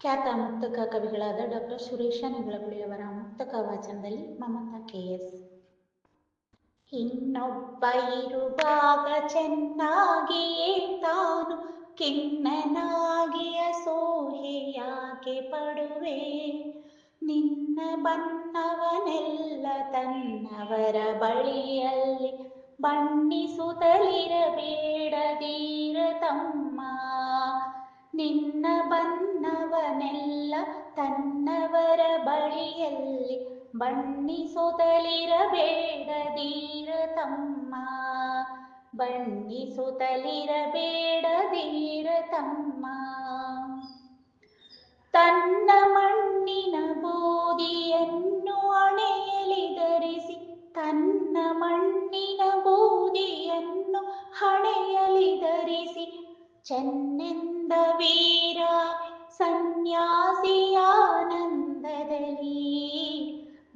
ಖ್ಯಾತ ಮುಕ್ತಕ ಕವಿಗಳಾದ ಡಾಕ್ಟರ್ ಸುರೇಶ ನಿಗಳಗುಳಿಯವರ ಮುಕ್ತಕ ವಾಚನದಲ್ಲಿ ಮಮತಾ ಕೆ ಎಸ್ ಇನ್ನೊಬ್ಬ ಇರುವಾಗ ಚೆನ್ನಾಗಿಯೇ ತಾನು ಕಿನ್ನನಾಗಿಯ ಸೋಹೆಯಾಗೆ ಪಡುವೆ. ನಿನ್ನ ಬನ್ನವನೆಲ್ಲ ತನ್ನವರ ಬಳಿಯಲ್ಲಿ ಬಣ್ಣಿಸುತ್ತಲಿರಬೇಡದೀರ ತಮ್ಮ ನಿನ್ನ ಬನ್ನವನೆಲ್ಲ ತನ್ನವರ ಬಳಿಯಲ್ಲಿ ಬಣ್ಣಿಸುತ್ತಲಿರಬೇಡದೀರ ತಮ್ಮ ಬಣ್ಣಿಸುತ್ತಲಿರಬೇಡದೀರ ತಮ್ಮ ತನ್ನ ಮಣ್ಣಿನ ಬೂದಿಯನ್ನು ಹಣೆಯಲಿ ಧರಿಸಿ ತನ್ನ ಮಣ್ಣಿನ ಬೂದಿಯನ್ನು ಹಣೆಯಲಿ ಧರಿಸಿ ಚೆನ್ನೆಂದ ವೀರ ಸನ್ಯಾಸಿಯಾನಂದದಲ್ಲಿ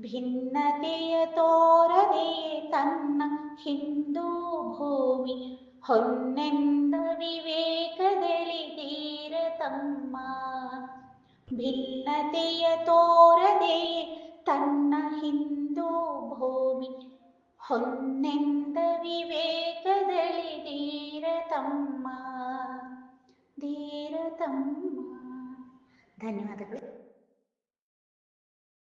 ಭಿನ್ನತೆಯ ತೋರದೆ ತನ್ನ ಹಿಂದೂ ಭೂಮಿ ಹೊನ್ನೆಂದ ವಿವೇಕದಲ್ಲಿ ತೀರ ತಮ್ಮ ಭಿನ್ನತೆಯ ತೋರದೆ ತನ್ನ ಹಿಂದೂ ಭೂಮಿ ಹೊನ್ನೆಂದ ವಿವೇಕದಲ್ಲಿ ತೀರ ತಮ್ಮ ധന്യവാദങ്ങൾ.